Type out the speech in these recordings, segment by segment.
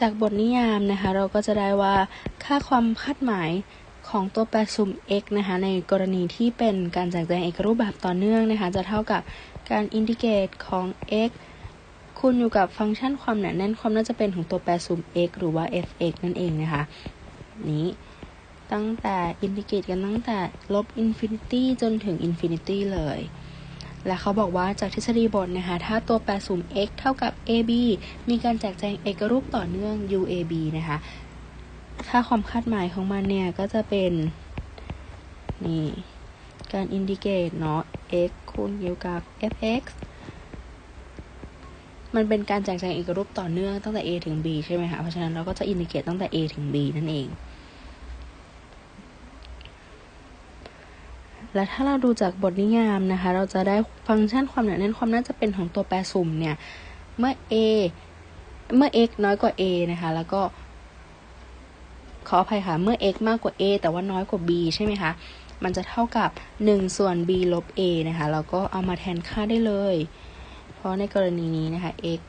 จากบทนิยามนะคะ เราก็จะได้ว่าค่าความคาดหมายของตัวแปรสุ่ม x นะคะในกรณีที่เป็นการแจกแจงเอกรูปแบบต่อเนื่องนะคะ จะเท่ากับการอินทิเกรตของ x คูณอยู่กับฟังก์ชันความหนาแน่นความน่าจะเป็นของตัวแปรสุ่ม x หรือว่า f(x) นั่นเองนะคะนี้ตั้งแต่อินทิเกรตกันตั้งแต่ลบอินฟินิตี้จนถึงอินฟินิตี้เลย และเขาบอกว่าจากทฤษฎีบทนะคะ ถ้าตัวแปรสุ่ม x เท่ากับ ab มีการแจกแจงเอกรูปต่อเนื่อง uab นะคะ ค่าความคาดหมายของมันเนี่ยก็จะเป็น นี่ การอินดิเกตเนาะ x คูณอยู่กับ fx มันเป็นการแจกแจงเอกรูปต่อเนื่องตั้งแต่ a ถึง b ใช่ไหมคะ เพราะฉะนั้นเราก็จะอินดิเกตตั้งแต่ a ถึง b นั่นเอง และถ้าเราดูจากบทนิยามนะคะ เราจะได้ฟังก์ชันความหนาแน่นความน่าจะเป็นของตัวแปรสุ่มเนี่ย เมื่อ a เมื่อ x น้อยกว่า a นะคะ แล้วก็ ขออภัยค่ะ เมื่อ x มากกว่า a แต่ว่าน้อยกว่า b ใช่ไหมคะ มันจะเท่ากับ 1 ส่วน b ลบ a นะคะ แล้วก็เอามาแทนค่าได้เลย เพราะในกรณีนี้นะคะ x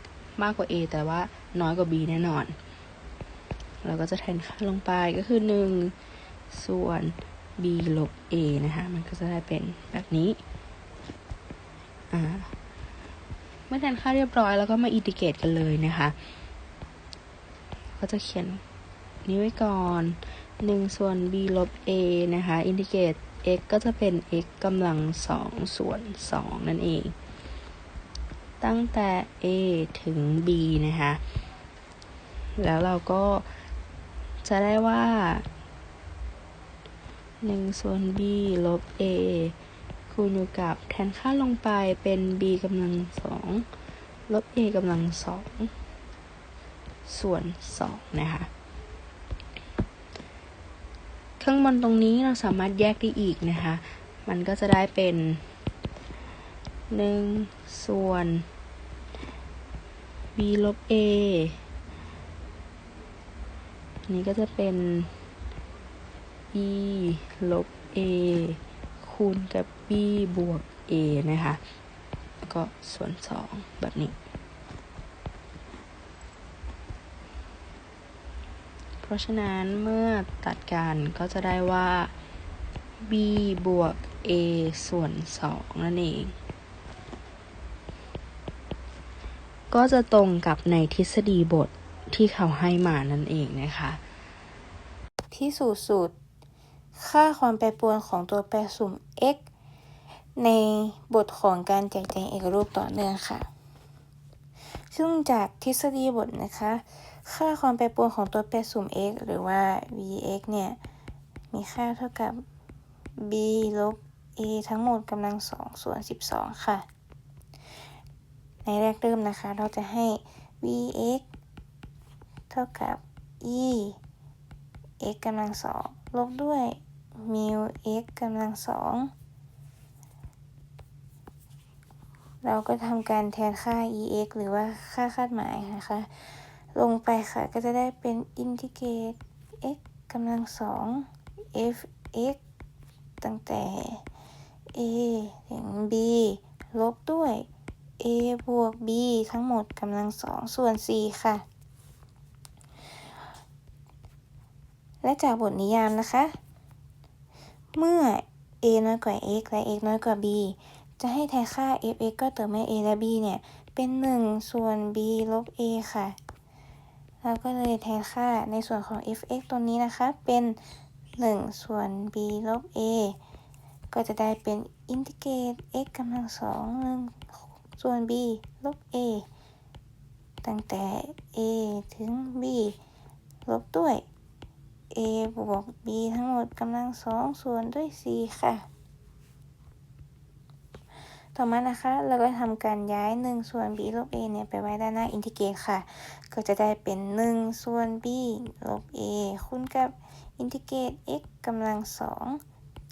มากกว่า a แต่ว่าน้อยกว่า b แน่นอน เราก็จะแทนค่าลงไปก็คือ 1 ส่วน b ลบ a นะคะ มันก็จะได้เป็นแบบนี้เมื่อแทนค่าเรียบร้อยแล้วก็มาอินทิเกรตกันเลยนะคะ ก็จะเขียนนี้ไว้ก่อน 1 ส่วน b ลบ a นะคะ อินทิเกรต x ก็จะเป็น x กำลัง 2 ส่วน 2 นั่นเอง ตั้งแต่ a ถึง b นะคะ แล้วเราก็จะได้ว่า 1 ส่วน b ลบ a คูณอยู่กับแทนค่าลงไปเป็น b กำลัง2ลบ a กำลัง2ส่วน2นะคะข้างบนตรงนี้เราสามารถแยกได้อีกนะคะ มันก็จะได้เป็น1ส่วน b ลบ a อันนี้ก็จะเป็น b ลบ a คูณกับ b บวก a นะคะแล้วก็ส่วน 2 แบบนี้ เพราะฉะนั้นเมื่อตัดกันก็จะได้ว่า b บวก a ส่วน 2 นั่นเอง ก็จะตรงกับในทฤษฎีบทที่เขาให้มานั่นเองนะคะพิสูจน์สูตร ค่าความแปรปรวนของตัวแปรสุ่ม x ในบทของการแจกแจงเอกรูปต่อเนื่องค่ะ ซึ่งจากทฤษฎีบทนะคะ ค่าความแปรปรวนของตัวแปรสุ่ม x หรือว่า vx เนี่ย มีค่าเท่ากับ b ลบ a ทั้งหมดกำลังสองส่วน12ค่ะ ในแรกเริ่มนะคะ เราจะให้ vx เท่ากับ e x กำลังสองลบด้วย มิว x กำลังสองเราก็ทำการแทนค่า ex หรือว่าค่าคาดหมายนะคะ ลงไปค่ะก็จะได้เป็นอินทิเกรต x กำลังสอง f(x) ตั้งแต่ a ถึง b ลบด้วย a บวก b ทั้งหมดกำลังสองส่วน 4 ค่ะ และจากบทนิยามนะคะ เมื่อ a น้อยกว่า x และ x น้อยกว่า b จะให้แทนค่า f(x) ก็เติมให้ a และ b เนี่ย เป็น 1 ส่วน b ลบ a ค่ะ เราก็เลยแทนค่าในส่วนของ f(x) ตัวนี้นะคะ เป็น 1 ส่วน b ลบ a ก็จะได้เป็นอินทิเกรต x กำลังสองหนึ่งส่วน b ลบ a ตั้งแต่ a ถึง b ลบด้วย a บวก b ทั้งหมดกำลังสองส่วนด้วย4ค่ะ ต่อมานะคะ เราก็ทำการย้าย 1 ส่วน b ลบ a เนี่ยไปไว้ด้านหน้าอินทิเกรตค่ะ ก็จะได้เป็น 1 ส่วน b ลบ a คูณกับอินทิเกรต x กำลังสอง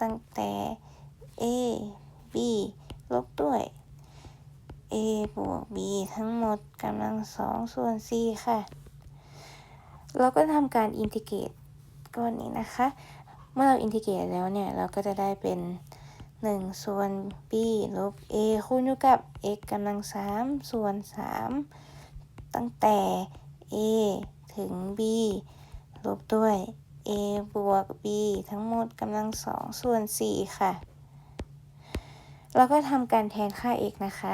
ตั้งแต่ a b ลบด้วย a บวก b ทั้งหมดกำลังสองส่วน4ค่ะ เราก็ทำการอินทิเกรต ก้อนนี้นะคะ เมื่อเราอินทิเกรตแล้วเนี่ย เราก็จะได้เป็น 1 ส่วน b ลบ a คูณอยู่กับ x กำลัง 3 ส่วน 3 ตั้งแต่ a ถึง b ลบด้วย a บวก b ทั้งหมดกำลังสองส่วน 4 ค่ะแล้วก็ทำการแทนค่า x นะคะ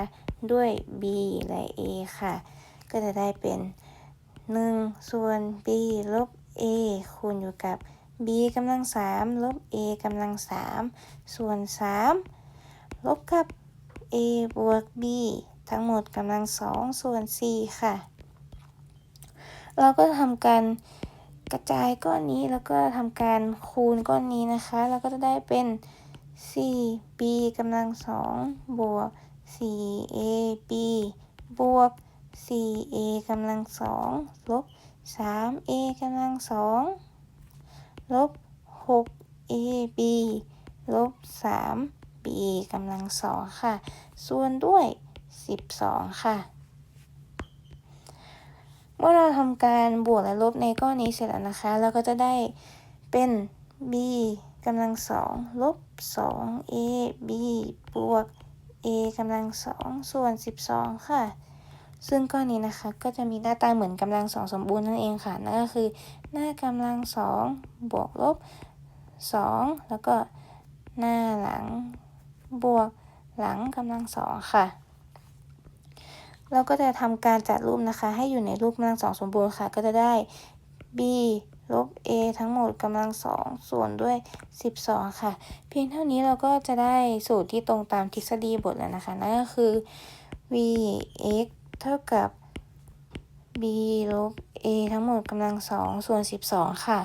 ด้วย b และ a ค่ะ ก็จะได้เป็น 1 ส่วน b ลบ a คูณอยู่กับ b กำลัง3ลบ a กำลัง3ส่วน3ลบกับ a บวก b ทั้งหมดกำลัง2ส่วน4ค่ะ เราก็ทำการกระจายก้อนนี้แล้วก็ทำการคูณก้อนนี้นะคะแล้วก็จะได้เป็น 4b กำลัง2บวก 4ab บวก 4a กำลัง2ลบ 3a กำลัง2ลบ 6ab ลบ 3b กำลัง2ค่ะ ส่วนด้วย 12 ค่ะ เมื่อเราทำการบวกและลบในก้อนนี้เสร็จแล้วนะคะ เราก็จะได้เป็น b กำลัง2ลบ 2 a b บวก a กำลัง2ส่วน 12 ค่ะ ซึ่งก้อนนี้นะคะก็จะมีหน้าตาเหมือนกำลังสองสมบูรณ์นั่นเองค่ะ นั่นก็คือ หน้ากำลังสองบวกลบ2แล้วก็หน้าหลังบวกหลังกำลังสองค่ะ เราก็จะทำการจัดรูปนะคะ ให้อยู่ในรูปกำลังสองสมบูรณ์ค่ะ ก็จะได้ b ลบ a ทั้งหมดกำลังสองส่วนด้วย 12 ค่ะ เพียงเท่านี้เราก็จะได้สูตรที่ตรงตามทฤษฎีบทแล้วนะคะ นั่นก็คือ v x เท่ากับ b ลบ a ทั้งหมดกำลังสองส่วน 12 ค่ะ